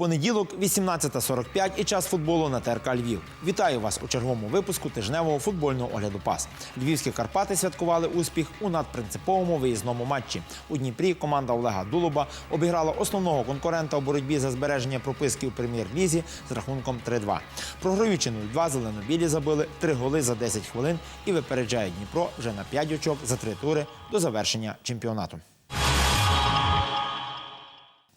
Понеділок, 18.45 і час футболу на ТРК Львів. Вітаю вас у черговому випуску тижневого футбольного огляду пас. Львівські Карпати святкували успіх у надпринциповому виїзному матчі. У Дніпрі команда Олега Дулуба обіграла основного конкурента у боротьбі за збереження прописки у прем'єр-лізі з рахунком 3-2. Програючи 0-2, зеленобілі забили три голи за 10 хвилин і випереджають Дніпро вже на 5 очок за три тури до завершення чемпіонату.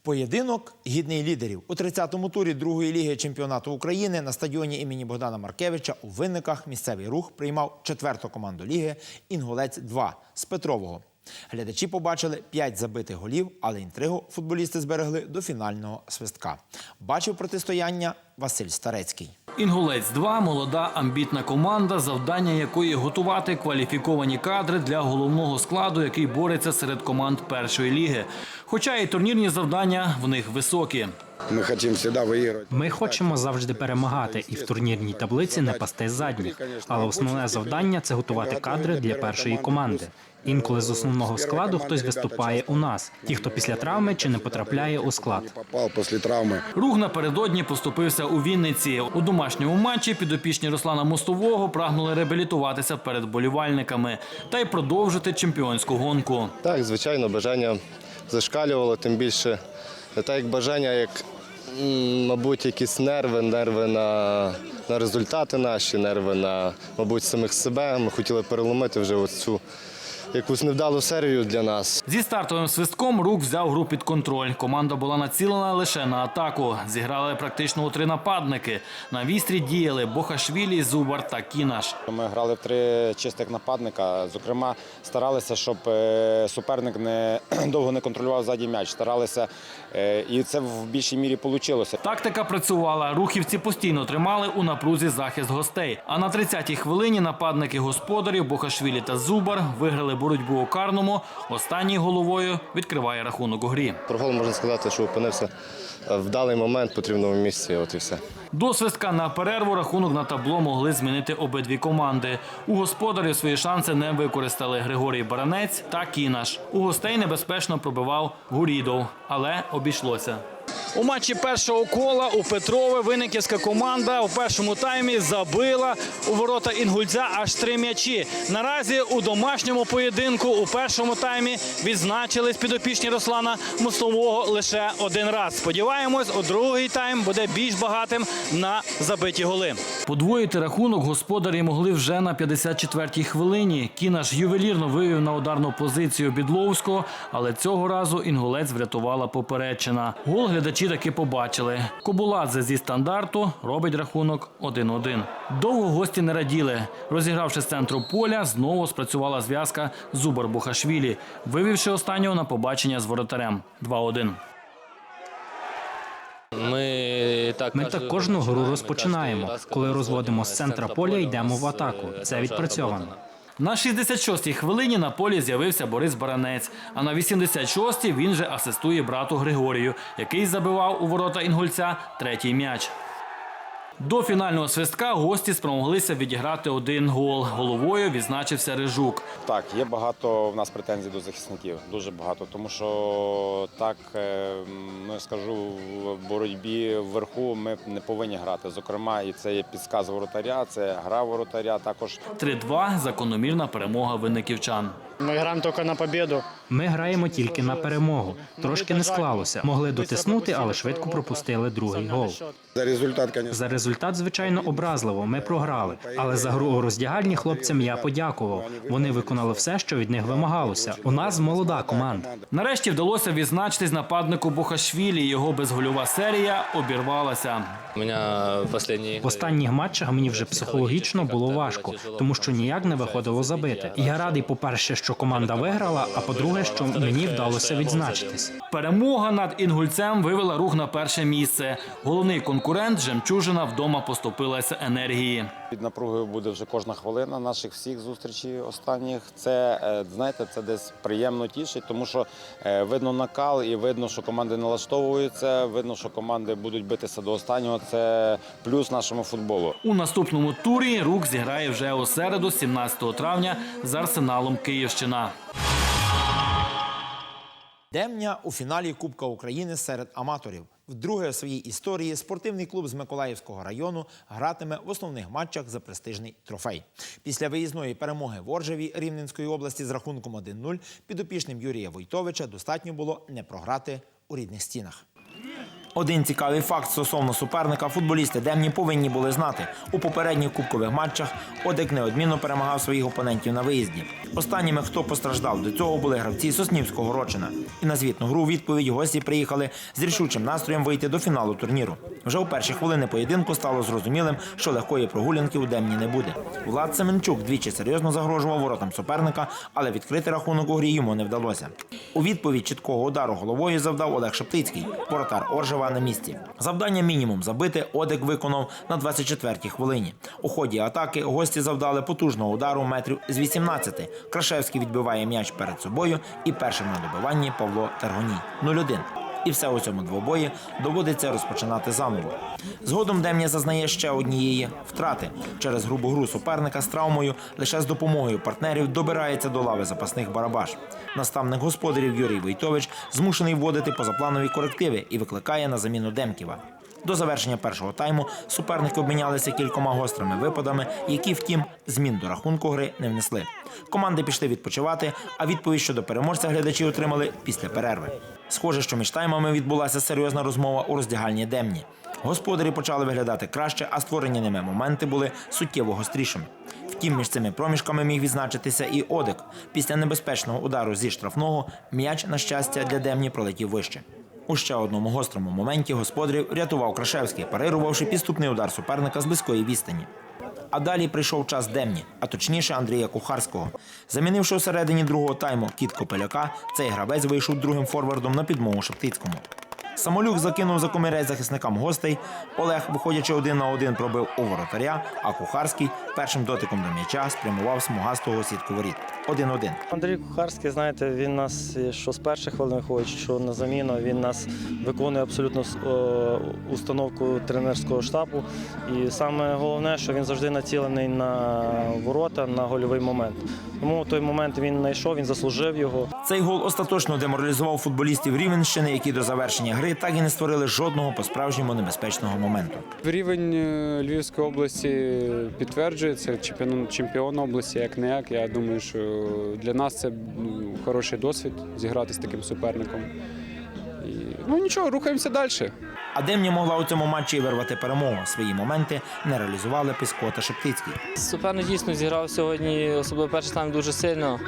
Поєдинок гідний лідерів у 30-му турі другої ліги чемпіонату України на стадіоні імені Богдана Маркевича у винниках місцевий рух приймав четверту команду ліги Інгулець 2 з Петрового. Глядачі побачили 5 забитих голів, але інтригу футболісти зберегли до фінального свистка. Бачив протистояння Василь Старецький. Інгулець 2 молода амбітна команда, завдання якої готувати кваліфіковані кадри для головного складу, який бореться серед команд першої ліги. Хоча і турнірні завдання в них високі. Мы хотим всегда выигрывать. Ми хочемо завжди перемагати і в турнірній таблиці не пасти задніх. Але основне завдання це готувати кадри для першої команди. Інколи з основного складу хтось виступає у нас, ті, хто після травми чи не потрапляє у склад. попал после травмы. Рух напередодні поступився у Вінниці. У домашньому матчі підопічні Руслана Мостового прагнули реабілітуватися перед болівальниками та й продовжити чемпіонську гонку. Так, звичайно, бажання зашкалювало, тим більше не так як бажання, як, мабуть, якісь нерви, нерви на, на результати наші, нерви на, мабуть, самих себе. Ми хотіли переломити вже оцю якусь невдалу серію для нас. Зі стартовим свистком рук взяв гру під контроль. Команда була націлена лише на атаку. Зіграли практично у три нападники. На вістрі діяли Бохашвілі, Зубар та Кінаш. Ми грали в три чистих нападника. Зокрема, старалися, щоб е, суперник не довго не контролював ззаді м'яч. Старалися, е, і це в більшій мірі вийшло. Тактика працювала. Рухівці постійно тримали у напрузі захист гостей. А на 30-й хвилині нападники господарів Бохашвілі та Зубар виграли боротьбу у карному. Останній головою відкриває рахунок у грі. Про гол можна сказати, що опинився в далий момент потрібному місці. От і все. До свистка на перерву рахунок на табло могли змінити обидві команди. У господарів свої шанси не використали Григорій Баранець та Кінаш. У гостей небезпечно пробивав Гурідов, але обійшлося. У матчі першого кола у Петрове виниківська команда у першому таймі забила у ворота Інгульця аж три м'ячі. Наразі у домашньому поєдинку у першому таймі відзначились підопічні Руслана Мостового лише один раз. Сподіваємось, у другий тайм буде більш багатим на забиті голи. Подвоїти рахунок господарі могли вже на 54-й хвилині. Кінаш ювелірно вивів на ударну позицію Бідловського, але цього разу інгулець врятувала поперечина. Гол глядачі таки побачили. Кобуладзе зі стандарту робить рахунок 1-1. Довго гості не раділи. Розігравши з центру поля, знову спрацювала зв'язка Зубар Бухашвілі, вивівши останнього на побачення з воротарем 2-1. Ми так, Ми так кожну гру розпочинаємо. Коли розводимо з центра поля, йдемо в атаку. Це відпрацьовано. На 66-й хвилині на полі з'явився Борис Баранець, а на 86-й він же асистує брату Григорію, який забивав у ворота інгульця третій м'яч. До фінального свистка гості спромоглися відіграти один гол. Головою відзначився Рижук. Так, є багато в нас претензій до захисників, дуже багато. Тому що так, ну, я скажу, в боротьбі вверху ми не повинні грати. Зокрема, і це є підсказ воротаря, це гра воротаря. Також 3-2 – закономірна перемога винниківчан. Мы играем только на победу. Ми граємо тільки на перемогу. Трошки не склалося. Могли дотиснути, але швидко пропустили другий гол. За результат. За результат, звичайно, образливо. Ми програли. Але за гру у роздягальні хлопцям я подякував. Вони виконали все, що від них вимагалося. У нас молода команда. Нарешті вдалося відзначитись нападнику Бухашвілі. Його безгольова серія обірвалася. В останніх матчах мені вже психологічно було важко, тому що ніяк не виходило забити. Я радий, по-перше, що команда виграла, а по-друге, що мені вдалося відзначитись. Перемога над інгульцем вивела рух на перше місце. Головний конкурент Жемчужина вдома поступилася енергії. під напругою буде вже кожна хвилина наших всіх зустрічей останніх. Це е, знаєте, це десь приємно тішить, тому що е, видно накал і видно, що команди налаштовуються. Видно, що команди будуть битися до останнього. Це плюс нашому футболу. У наступному турі рух зіграє вже у середу, 17 травня, з арсеналом Київщина. Демня у фіналі Кубка України серед аматорів. Вдруге у своїй історії спортивний клуб з Миколаївського району гратиме в основних матчах за престижний трофей. Після виїзної перемоги в Оржеві Рівненської області з рахунком 1-0 підопічним Юрія Войтовича достатньо було не програти у рідних стінах. Один цікавий факт стосовно суперника футболісти Демні повинні були знати. У попередніх кубкових матчах Одек неодмінно перемагав своїх опонентів на виїзді. Останніми, хто постраждав до цього, були гравці Соснівського Рочина. І на звітну гру відповідь гості приїхали з рішучим настроєм вийти до фіналу турніру. Вже у перші хвилини поєдинку стало зрозумілим, що легкої прогулянки у Демні не буде. Влад Семенчук двічі серйозно загрожував воротам суперника, але відкрити рахунок у грі йому не вдалося. У відповідь чіткого удару головою завдав Олег Шептицький, воротар Оржева на місці. Завдання мінімум забити одик виконав на 24-й хвилині. У ході атаки гості завдали потужного удару метрів з 18. Крашевський відбиває м'яч перед собою і першим на добиванні Павло Тергоній. 0-1. І все у цьому двобої доводиться розпочинати заново. Згодом Демня зазнає ще однієї втрати. Через грубу гру суперника з травмою лише з допомогою партнерів добирається до лави запасних барабаш. Наставник господарів Юрій Войтович змушений вводити позапланові корективи і викликає на заміну Демківа. До завершення першого тайму суперники обмінялися кількома гострими випадами, які, втім, змін до рахунку гри не внесли. Команди пішли відпочивати, а відповідь щодо переможця глядачі отримали після перерви. Схоже, що між таймами відбулася серйозна розмова у роздягальні Демні. Господарі почали виглядати краще, а створені ними моменти були суттєво гострішими. Втім, між цими проміжками міг відзначитися і Одек. Після небезпечного удару зі штрафного м'яч, на щастя, для Демні пролетів вище. У ще одному гострому моменті господарів рятував Крашевський, парирувавши підступний удар суперника з близької відстані. А далі прийшов час Демні, а точніше Андрія Кухарського. Замінивши у середині другого тайму кіт Копеляка, цей гравець вийшов другим форвардом на підмогу Шептицькому. Самолюк закинув за комірець захисникам гостей. Олег, виходячи один на один, пробив у воротаря, а Кухарський першим дотиком до м'яча спрямував смугастого сітку воріт. 1-1. Андрій Кухарський, знаєте, він нас що з перших хвилин виходить, що на заміну. Він нас виконує абсолютно установку тренерського штабу. І саме головне, що він завжди націлений на ворота, на гольовий момент. Тому той момент він знайшов, він заслужив його. Цей гол остаточно деморалізував футболістів Рівенщини, які до завершення гри так і не створили жодного по-справжньому небезпечного моменту. Рівень е, Львівської області підтверджується. Чемпіон, чемпіон області, як не як. Я думаю, що для нас це ну, хороший досвід зіграти з таким суперником. І, ну нічого, рухаємося далі. А Демня могла у цьому матчі вирвати перемогу. Свої моменти не реалізували Пісько та Шептицький. Суперник дійсно зіграв сьогодні, особливо перший тайм дуже сильно.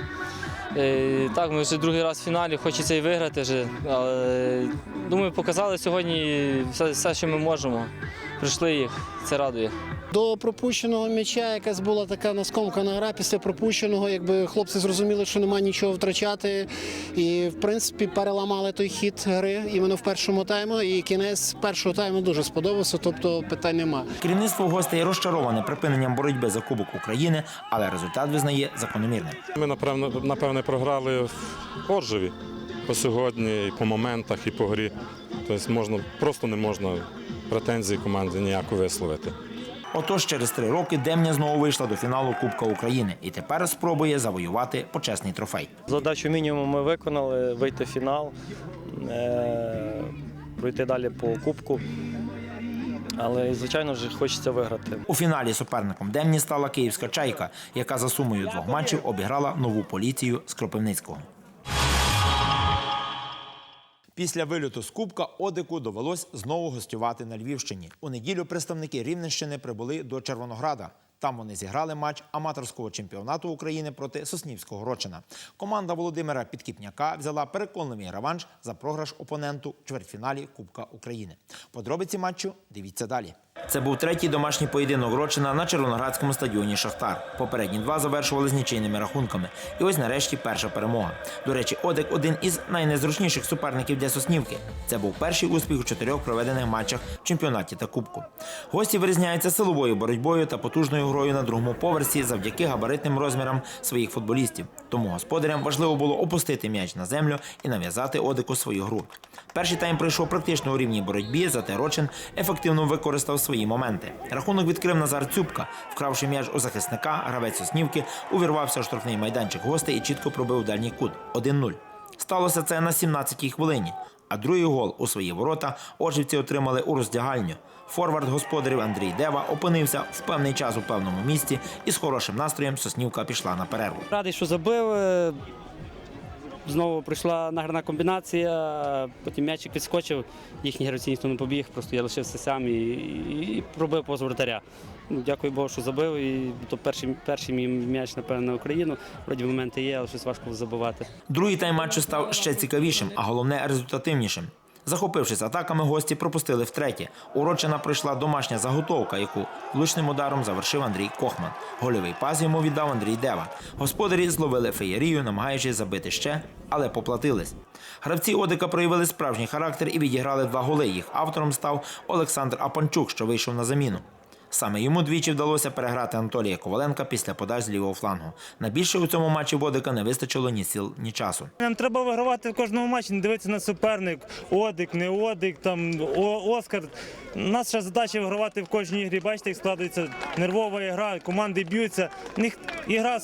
Е, Так, ми вже другий раз в фіналі, хочеться і виграти вже. Але думаю, показали сьогодні все, все, що ми можемо. Прийшли їх, це радує. До пропущеного м'яча якась була така наскомкана гра. Після пропущеного, якби хлопці зрозуміли, що немає нічого втрачати. І, в принципі, переламали той хід гри іменно в першому тайму. І кінець першого тайму дуже сподобався, тобто питань нема. Керівництво гостей розчароване припиненням боротьби за Кубок України, але результат визнає закономірним. Ми напевно, напевне програли в Оржеві по сьогодні, і по моментах, і по грі. Тобто можна, просто не можна претензії команди ніяко висловити. Отож, через три роки Демня знову вийшла до фіналу Кубка України і тепер спробує завоювати почесний трофей. Задачу мінімум ми виконали, вийти в фінал, е, пройти далі по кубку. Але, звичайно ж, хочеться виграти. У фіналі суперником Демні стала київська чайка, яка за сумою двох матчів обіграла нову поліцію з Кропивницького. Після вильоту з Кубка Одику довелось знову гостювати на Львівщині. У неділю представники Рівненщини прибули до Червонограда. Там вони зіграли матч аматорського чемпіонату України проти Соснівського Рочина. Команда Володимира Підкіпняка взяла переконливий реванш за програш опоненту в чвертьфіналі Кубка України. Подробиці матчу дивіться далі. Це був третій домашній поєдинок Рочина на Червоноградському стадіоні Шахтар. Попередні два завершували з нічийними рахунками. І ось нарешті перша перемога. До речі, Одек один із найнезручніших суперників для Соснівки. Це був перший успіх у чотирьох проведених матчах в чемпіонаті та кубку. Гості вирізняються силовою боротьбою та потужною грою на другому поверсі завдяки габаритним розмірам своїх футболістів. Тому господарям важливо було опустити м'яч на землю і нав'язати Одику свою гру. Перший тайм пройшов практично у рівній боротьбі, зате Рочин ефективно використав свої моменти. Рахунок відкрив Назар Цюбка, вкравши м'яч у захисника, гравець Соснівки увірвався у штрафний майданчик гостей і чітко пробив дальній кут 1-0. Сталося це на 17-й хвилині. А другий гол у свої ворота Оржівці отримали у роздягальню. Форвард господарів Андрій Дева опинився в певний час у певному місці і з хорошим настроєм Соснівка пішла на перерву. Радий, що забив. Знову прийшла награна комбінація, потім м'ячик підскочив, їхній гравці ніхто не побіг, просто я лишився сам і, і, пробив повз вратаря. Ну, дякую Богу, що забив. І то перший, перший мій м'яч, напевно, на Україну. Вроді моменти є, але щось важко забивати. Другий тайм матчу став ще цікавішим, а головне результативнішим. Захопившись атаками, гості пропустили втретє. Урочина пройшла домашня заготовка, яку влучним ударом завершив Андрій Кохман. Гольовий пас йому віддав Андрій Дева. Господарі зловили феєрію, намагаючись забити ще, але поплатились. Гравці Одика проявили справжній характер і відіграли два голи. Їх автором став Олександр Апанчук, що вийшов на заміну. Саме йому двічі вдалося переграти Анатолія Коваленка після подач з лівого флангу. На більше у цьому матчі Водика не вистачило ні сіл, ні часу. Нам треба вигравати в кожному матчі, не дивитися на суперник. Одик, не Одик, там Оскар. Наша задача вигравати в кожній грі. Бачите, як складається нервова ігра, команди б'ються. В них ігра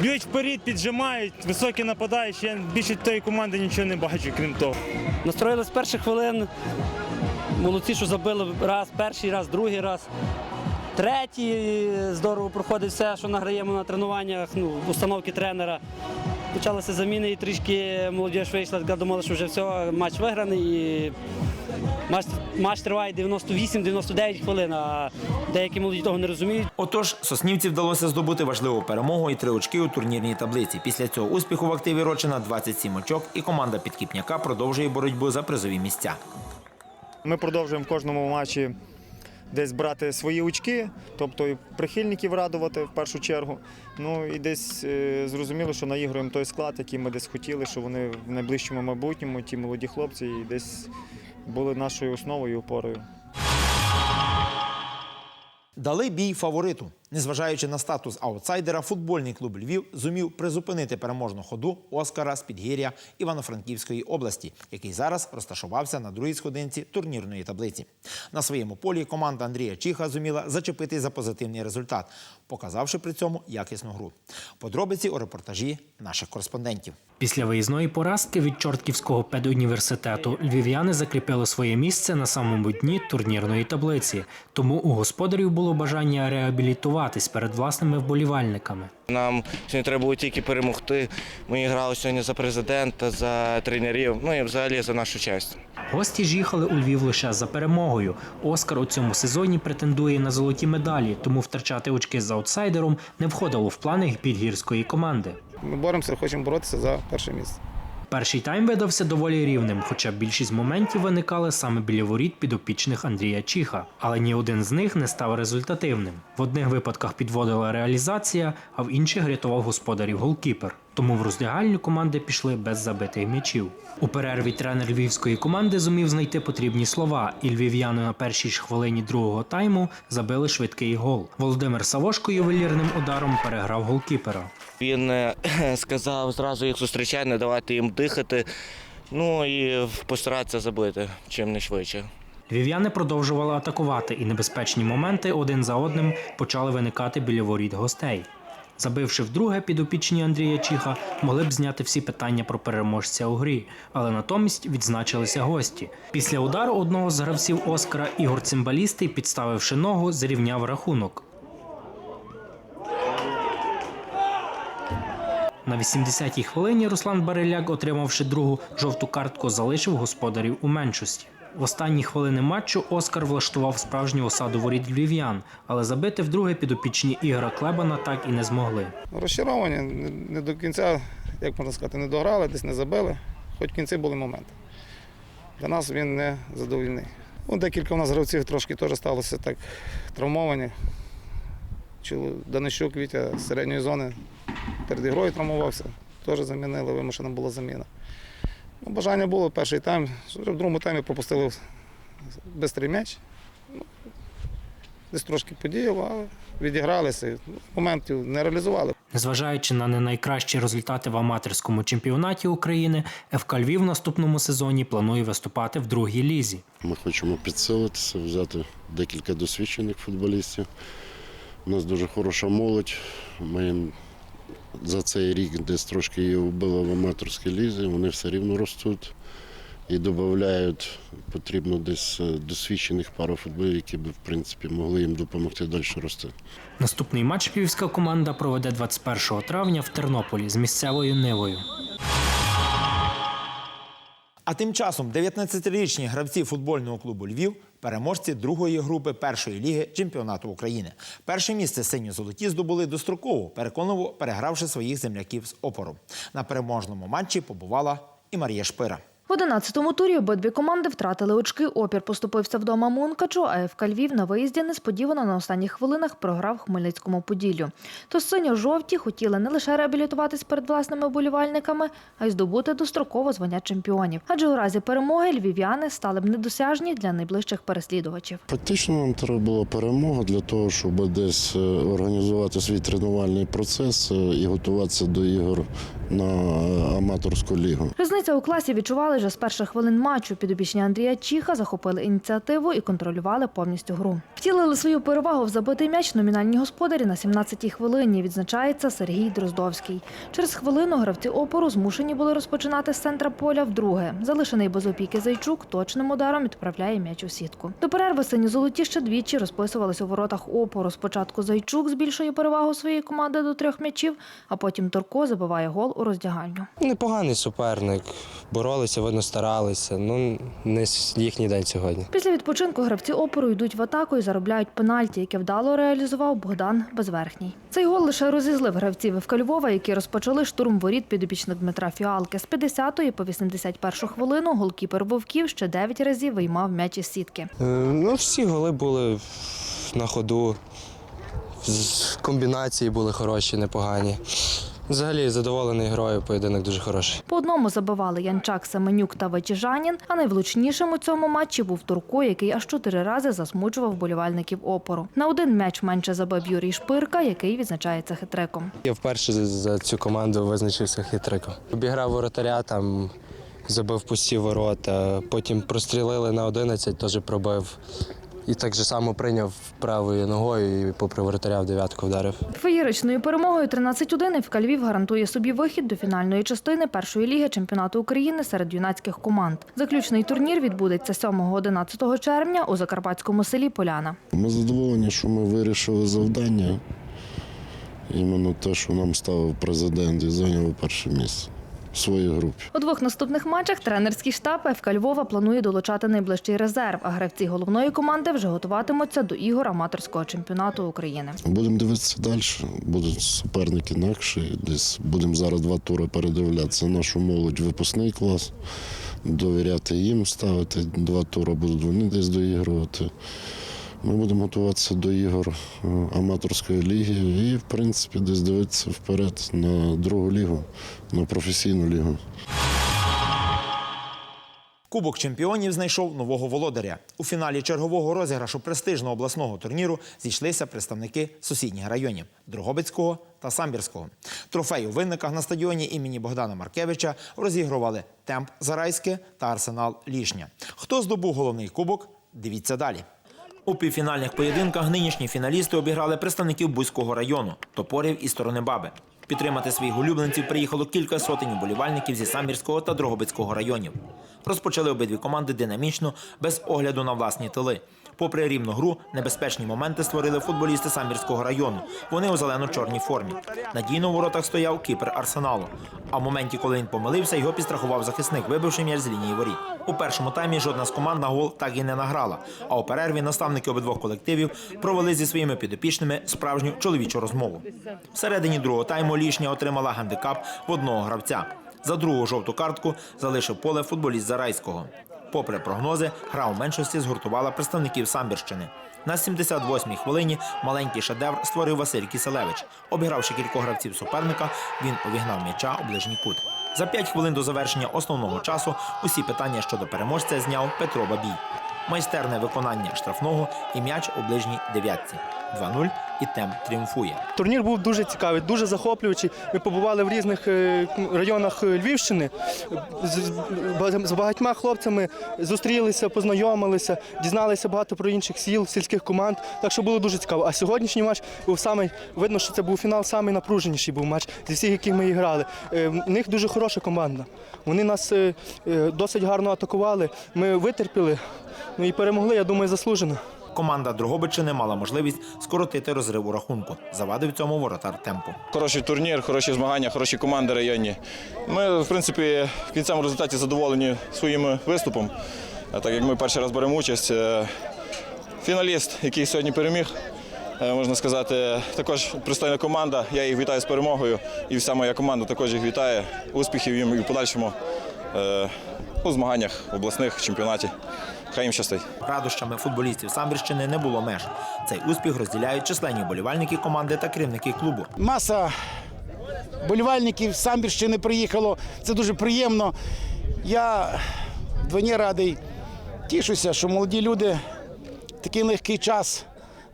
б'ють вперед, піджимають, високі нападаючі. Я більше тієї команди нічого не бачу, крім того. Настроїли з перших хвилин. Молодці, що забили раз, перший раз, другий раз. Третій здорово проходить все, що награємо на тренуваннях, ну, установки тренера. Почалися заміни і трішки молодіж вийшла, думали, що вже все, матч виграний. І матч, матч триває 98-99 хвилин, а деякі молоді того не розуміють. Отож, соснівці вдалося здобути важливу перемогу і три очки у турнірній таблиці. Після цього успіху в активі Рочина 27 очок, і команда підкіпняка продовжує боротьбу за призові місця. Ми продовжуємо в кожному матчі десь брати свої очки, тобто і прихильників радувати в першу чергу. Ну і десь е, зрозуміло, що наігруємо той склад, який ми десь хотіли, що вони в найближчому майбутньому, ті молоді хлопці, і десь були нашою основою і опорою. Дали бій фавориту. Незважаючи на статус аутсайдера, футбольний клуб Львів зумів призупинити переможну ходу Оскара з Підгір'я Івано-Франківської області, який зараз розташувався на другій сходинці турнірної таблиці. На своєму полі команда Андрія Чіха зуміла зачепити за позитивний результат, показавши при цьому якісну гру. Подробиці у репортажі наших кореспондентів. Після виїзної поразки від Чортківського педуніверситету львів'яни закріпили своє місце на самому дні турнірної таблиці. Тому у господарів було бажання реабілітуватись перед власними вболівальниками. Нам сьогодні треба було тільки перемогти. Ми грали сьогодні за президента, за тренерів, ну і взагалі за нашу честь. Гості ж їхали у Львів лише за перемогою. Оскар у цьому сезоні претендує на золоті медалі, тому втрачати очки з аутсайдером не входило в плани підгірської команди. Ми боремося, хочемо боротися за перше місце. Перший тайм видався доволі рівним, хоча більшість моментів виникали саме біля воріт підопічних Андрія Чіха, але ні один з них не став результативним. В одних випадках підводила реалізація, а в інших рятував господарів голкіпер. Тому в роздягальню команди пішли без забитих м'ячів. У перерві тренер львівської команди зумів знайти потрібні слова, і львів'яни на першій ж хвилині другого тайму забили швидкий гол. Володимир Савошко ювелірним ударом переграв голкіпера. Він е, сказав зразу їх зустрічати, не давати їм дихати. Ну і постаратися забити чим не швидше. Львів'яни продовжували атакувати, і небезпечні моменти один за одним почали виникати біля воріт гостей. Забивши вдруге, підопічні Андрія Чіха могли б зняти всі питання про переможця у грі, але натомість відзначилися гості. Після удару одного з гравців Оскара Ігор Цимбалістий, підставивши ногу, зрівняв рахунок. На 80-й хвилині Руслан Бариляк, отримавши другу жовту картку, залишив господарів у меншості. В останні хвилини матчу Оскар влаштував справжню осаду воріт львів'ян, але забити вдруге підопічні Ігора Клебана так і не змогли. Розчаровані, не- до кінця, як можна сказати, не дограли, десь не забили, хоч в кінці були моменти. Для нас він не задовільний. Ну, декілька у нас гравців трошки теж сталося так травмовані. Данищук Вітя з середньої зони перед ігрою травмувався, теж замінили, вимушена була заміна. Ну, бажання було перший тайм, в другому таймі пропустили бистрий м'яч. Ну, десь трошки подіяло, але відігралися. Моментів не реалізували. Незважаючи на не найкращі результати в аматорському чемпіонаті України, ФК Львів в наступному сезоні планує виступати в другій лізі. Ми хочемо підсилитися, взяти декілька досвідчених футболістів. У нас дуже хороша молодь. Ми їм за цей рік десь трошки її вбило в аматорській лізі, вони все рівно ростуть і додають, потрібно десь е, досвідчених пару футболів, які б, в принципі, могли їм допомогти далі рости. Наступний матч львівська команда проведе 21 травня в Тернополі з місцевою Нивою. А тим часом 19-річні гравці футбольного клубу Львів переможці другої групи першої ліги чемпіонату України. Перше місце синьо-золоті здобули достроково, переконливо перегравши своїх земляків з опору. На переможному матчі побувала і Марія Шпира. В 11-му турі обидві команди втратили очки. Опір поступився вдома Мункачу, а ФК Львів на виїзді несподівано на останніх хвилинах програв Хмельницькому Поділлю. То синьо-жовті хотіли не лише реабілітуватись перед власними болівальниками, а й здобути достроково звання чемпіонів. Адже у разі перемоги львів'яни стали б недосяжні для найближчих переслідувачів. Фактично нам треба була перемога для того, щоб десь е, організувати свій тренувальний процес е, і готуватися до ігор на е, аматорську лігу. Різниця у класі відчували вже з перших хвилин матчу. Підопічні Андрія Чіха захопили ініціативу і контролювали повністю гру. Втілили свою перевагу в забитий м'яч номінальні господарі на 17-й хвилині. Відзначається Сергій Дроздовський. Через хвилину гравці опору змушені були розпочинати з центра поля вдруге. Залишений без опіки Зайчук точним ударом відправляє м'яч у сітку. До перерви сині-золоті ще двічі розписувались у воротах опору. Спочатку Зайчук збільшує перевагу своєї команди до трьох м'ячів, а потім Торко забиває гол у роздягальню. Непоганий суперник. Боролися, видно, старалися. Ну, не їхній день сьогодні. Після відпочинку гравці опору йдуть в атаку і заробляють пенальті, яке вдало реалізував Богдан Безверхній. Цей гол лише розізлив гравців ФК Львова, які розпочали штурм воріт підопічних Дмитра Фіалки. З 50-ї по 81 хвилину голкіпер Вовків ще 9 разів виймав м'яч із сітки. Е, Ну, всі голи були на ходу. Комбінації були хороші, непогані. Взагалі задоволений грою, поєдинок дуже хороший. По одному забивали Янчак, Семенюк та Вечіжанін, а найвлучнішим у цьому матчі був Турко, який аж чотири рази засмучував болівальників опору. На один м'яч менше забив Юрій Шпирка, який відзначається хитреком. Я вперше за цю команду визначився хитриком. Обіграв воротаря, там забив пусті ворота, потім прострілили на 11, теж пробив. І так же само прийняв правою ногою і попри воротаря в дев'ятку вдарив. Феєричною перемогою 13-1 ФК Львів гарантує собі вихід до фінальної частини першої ліги чемпіонату України серед юнацьких команд. Заключний турнір відбудеться 7-11 червня у закарпатському селі Поляна. Ми задоволені, що ми вирішили завдання. Іменно те, що нам ставив президент і зайняли перше місце в своїй групі. У двох наступних матчах тренерський штаб ФК Львова планує долучати найближчий резерв, а гравці головної команди вже готуватимуться до ігор аматорського чемпіонату України. Будемо дивитися далі. Будуть суперники інакші. Десь будемо зараз два тури передивлятися нашу молодь, випускний клас, довіряти їм, ставити два тури, будуть вони десь доігрувати. Ми будемо готуватися до ігор е, аматорської ліги і, в принципі, десь дивитися вперед на другу лігу, на професійну лігу. Кубок чемпіонів знайшов нового володаря. У фіналі чергового розіграшу престижного обласного турніру зійшлися представники сусідніх районів Дрогобицького та Самбірського. Трофей у винниках на стадіоні імені Богдана Маркевича розігрували Темп Зарайське та Арсенал Лішня. Хто здобув головний кубок? Дивіться далі. У півфінальних поєдинках нинішні фіналісти обіграли представників Бузького району, топорів і сторони баби. Підтримати своїх улюбленців приїхало кілька сотень уболівальників зі Самбірського та Дрогобицького районів. Розпочали обидві команди динамічно, без огляду на власні тили. Попри рівну гру, небезпечні моменти створили футболісти Самбірського району. Вони у зелено-чорній формі. Надійно у воротах стояв кіпер арсеналу. А в моменті, коли він помилився, його підстрахував захисник, вибивши м'яч з лінії воріт. У першому таймі жодна з команд на гол так і не награла. А у перерві наставники обидвох колективів провели зі своїми підопічними справжню чоловічу розмову. Всередині другого тайму лішня отримала гандикап в одного гравця. За другу жовту картку залишив поле футболіст Зарайського. Попри прогнози, гра у меншості згуртувала представників Самбірщини. На 78-й хвилині маленький шедевр створив Василь Кіселевич. Обігравши кількох гравців суперника, він увігнав м'яча у ближній кут. За 5 хвилин до завершення основного часу усі питання щодо переможця зняв Петро Бабій. Майстерне виконання штрафного і м'яч у ближній дев'ятці. 2-0 і темп тріумфує. Турнір був дуже цікавий, дуже захоплюючий. Ми побували в різних е, районах е, Львівщини. З, багатьма хлопцями зустрілися, познайомилися, дізналися багато про інших сіл, сільських команд. Так що було дуже цікаво. А сьогоднішній матч був самий, видно, що це був фінал, самий напруженіший був матч зі всіх, яких ми і грали. Е, В них дуже хороша команда. Вони нас досить гарно атакували. Ми витерпіли ну і перемогли, я думаю, заслужено. Команда Дрогобичини мала можливість скоротити розрив у рахунку. Завадив цьому воротар темпу. Хороший турнір, хороші змагання, хороші команди районні. Ми, в принципі, в кінцевому результаті задоволені своїм виступом. Так як ми перший раз беремо участь. Е, Фіналіст, який сьогодні переміг, е, можна сказати, також пристойна команда. Я їх вітаю з перемогою. І вся моя команда також їх вітає. Успіхів їм і в подальшому е, у змаганнях в обласних чемпіонаті. Хай їм щастить. Радощами футболістів Самбірщини не було меж. Цей успіх розділяють численні болівальники команди та керівники клубу. Маса болівальників з Самбірщини приїхало. Це дуже приємно. Я вдвоє радий. Тішуся, що молоді люди в такий легкий час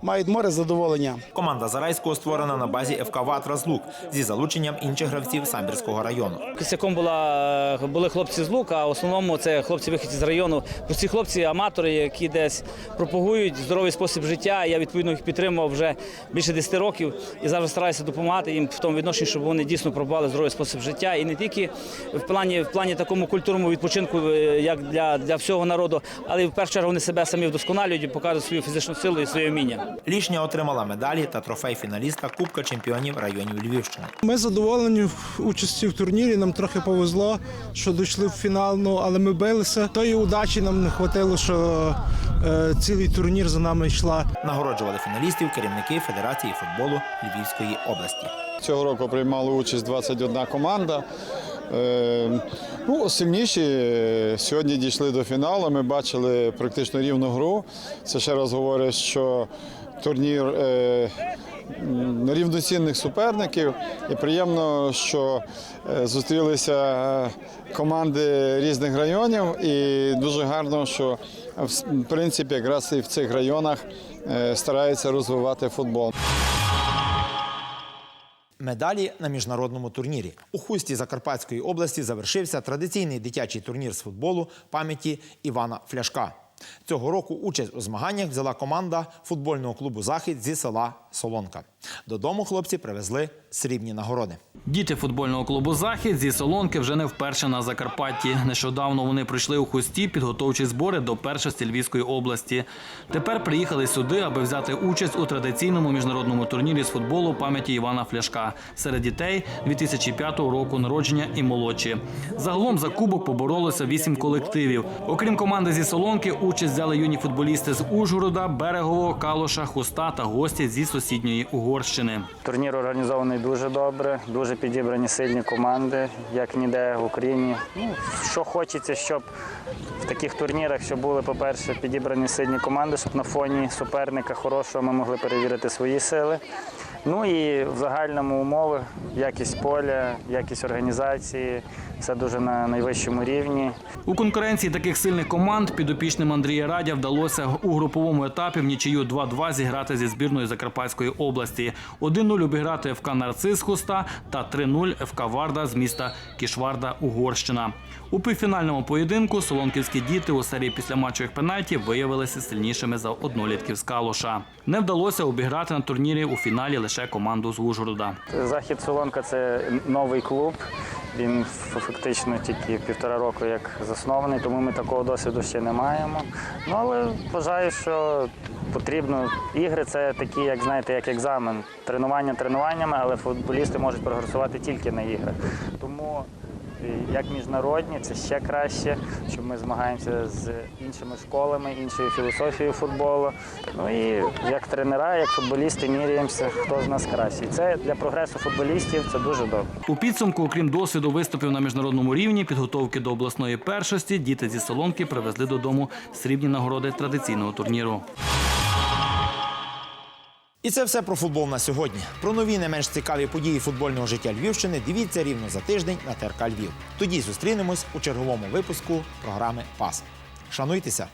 мають море задоволення. Команда Зарайського створена на базі ФК Ватра з Лук зі залученням інших гравців Самбірського району. Косяком була, були хлопці з Лука, а в основному це хлопці виходці з району. Прості хлопці, аматори, які десь пропагують здоровий спосіб життя. Я відповідно їх підтримував вже більше 10 років і завжди стараюся допомагати їм в тому відношенні, щоб вони дійсно пробували здоровий спосіб життя. І не тільки в плані, в плані такому культурному відпочинку, е, як для, для всього народу, але й в першу чергу вони себе самі вдосконалюють і показують свою фізичну силу і своє вміння. Лішня отримала медалі та трофей фіналіста Кубка чемпіонів районів Львівщини. Ми задоволені в участі в турнірі. Нам трохи повезло, що дійшли в фінал, ну, але ми билися. Тої удачі нам не хватило, що е, цілий турнір за нами йшла. Нагороджували фіналістів керівники Федерації футболу Львівської області. Цього року приймали участь 21 команда. Е, Ну, сильніші е, сьогодні дійшли до фіналу. Ми бачили практично рівну гру. Це ще раз говорить, що турнір е, рівноцінних суперників. І приємно, що зустрілися команди різних районів. І дуже гарно, що в принципі якраз і в цих районах стараються розвивати футбол. Медалі на міжнародному турнірі. У хусті Закарпатської області завершився традиційний дитячий турнір з футболу пам'яті Івана Фляшка. Цього року участь у змаганнях взяла команда футбольного клубу Захід зі села Солонка. Додому хлопці привезли срібні нагороди. Діти футбольного клубу Захід зі Солонки вже не вперше на Закарпатті. Нещодавно вони прийшли у хусті підготовчі збори до першості Львівської області. Тепер приїхали сюди, аби взяти участь у традиційному міжнародному турнірі з футболу пам'яті Івана Фляшка серед дітей 2005 року народження і молодші. Загалом за кубок поборолося вісім колективів. Окрім команди зі Солонки, участь взяли юні футболісти з Ужгорода, Берегового, Калуша, Хуста та гості зі сусідньої Угорщини. Турнір організований дуже добре, дуже підібрані сильні команди, як ніде в Україні. Ну, що хочеться, щоб в таких турнірах, щоб були, по-перше, підібрані сильні команди, щоб на фоні суперника хорошого ми могли перевірити свої сили. Ну і в загальному умови, якість поля, якість організації, все дуже на найвищому рівні. У конкуренції таких сильних команд підопічним Андрія Радя вдалося у груповому етапі в нічию 2-2 зіграти зі збірною Закарпатської області. 1-0 обіграти ФК Нарцис Хуста та 3-0 ФК Варда з міста Кішварда Угорщина. У півфінальному поєдинку солонківські діти у серії післяматчевих пенальтів виявилися сильнішими за однолітків з Калуша. Не вдалося обіграти на турнірі у фіналі лише команду з Ужгорода. Захід Солонка це новий клуб. Він фактично тільки півтора року як заснований, тому ми такого досвіду ще не маємо. Ну але вважаю, що потрібно. Ігри це такі, як знаєте, як екзамен. Тренування тренуваннями, але футболісти можуть прогресувати тільки на іграх. Тому як міжнародні, це ще краще, що ми змагаємося з іншими школами, іншою філософією футболу. Ну і як тренера, як футболісти міряємося, хто з нас кращий. Це для прогресу футболістів це дуже добре. У підсумку, окрім досвіду виступів на міжнародному рівні, підготовки до обласної першості, діти зі Солонки привезли додому срібні нагороди традиційного турніру. І це все про футбол на сьогодні. Про нові не менш цікаві події футбольного життя Львівщини дивіться рівно за тиждень на ТРК Львів. Тоді зустрінемось у черговому випуску програми Пас. Шануйтеся!